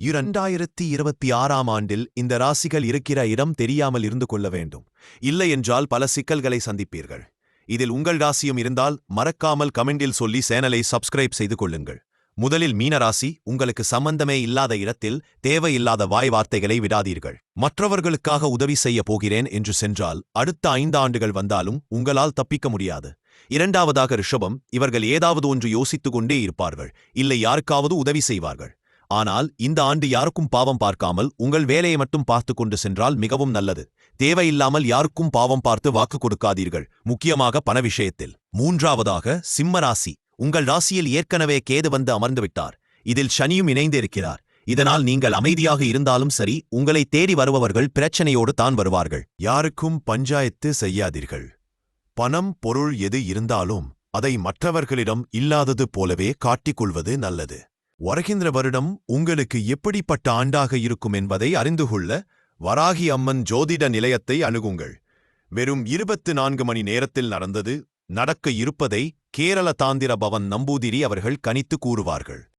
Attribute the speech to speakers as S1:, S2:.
S1: இரண்டாயிரத்தி இருபத்தி ஆறாம் ஆண்டில் இந்த ராசிகள் இருக்கிற இடம் தெரியாமல் இருந்து கொள்ள வேண்டும். இல்லையென்றால் பல சிக்கல்களை சந்திப்பீர்கள். இதில் உங்கள் ராசியும் இருந்தால் மறக்காமல் கமெண்டில் சொல்லி சேனலை சப்ஸ்கிரைப் செய்து கொள்ளுங்கள். முதலில் மீனராசி உங்களுக்கு சம்பந்தமே இல்லாத இடத்தில் தேவையில்லாத வாய் வார்த்தைகளை விடாதீர்கள். மற்றவர்களுக்காக உதவி செய்ய போகிறேன் என்று சென்றால் அடுத்த ஐந்து ஆண்டுகள் வந்தாலும் உங்களால் தப்பிக்க முடியாது. இரண்டாவதாக ரிஷபம் இவர்கள் ஏதாவது ஒன்று யோசித்துக் கொண்டே இருப்பார்கள். இல்லை யாருக்காவது உதவி செய்வார்கள். ஆனால் இந்த ஆண்டு யாருக்கும் பாவம் பார்க்காமல் உங்கள் வேலையை மட்டும் பார்த்து கொண்டு சென்றால் மிகவும் நல்லது. தேவையில்லாமல் யாருக்கும் பாவம் பார்த்து வாக்கு கொடுக்காதீர்கள். முக்கியமாக பண விஷயத்தில். மூன்றாவதாக சிம்ம ராசி. உங்கள் ராசியில் ஏற்கனவே கேது வந்து அமர்ந்துவிட்டார் இதில் சனியும் இணைந்திருக்கிறார் இதனால் நீங்கள் அமைதியாக இருந்தாலும் சரி உங்களை தேடி வருபவர்கள் பிரச்சனையோடு தான் வருவார்கள். யாருக்கும் பஞ்சாயத்து செய்யாதீர்கள். பணம் பொருள் எது இருந்தாலும் அதை மற்றவர்களிடம் இல்லாதது போலவே காட்டிக்கொள்வது நல்லது. வருகின்ற வருடம் உங்களுக்கு எப்படிப்பட்ட ஆண்டாக இருக்கும் என்பதை அறிந்து கொள்ள வராகி அம்மன் ஜோதிட நிலையத்தை அணுகுங்கள். வெறும் இருபத்து நான்கு மணி நேரத்தில் நடந்தது நடக்க இருப்பதை கேரள தாந்திர பவன் நம்பூதிரி அவர்கள் கணித்து கூறுவார்கள்.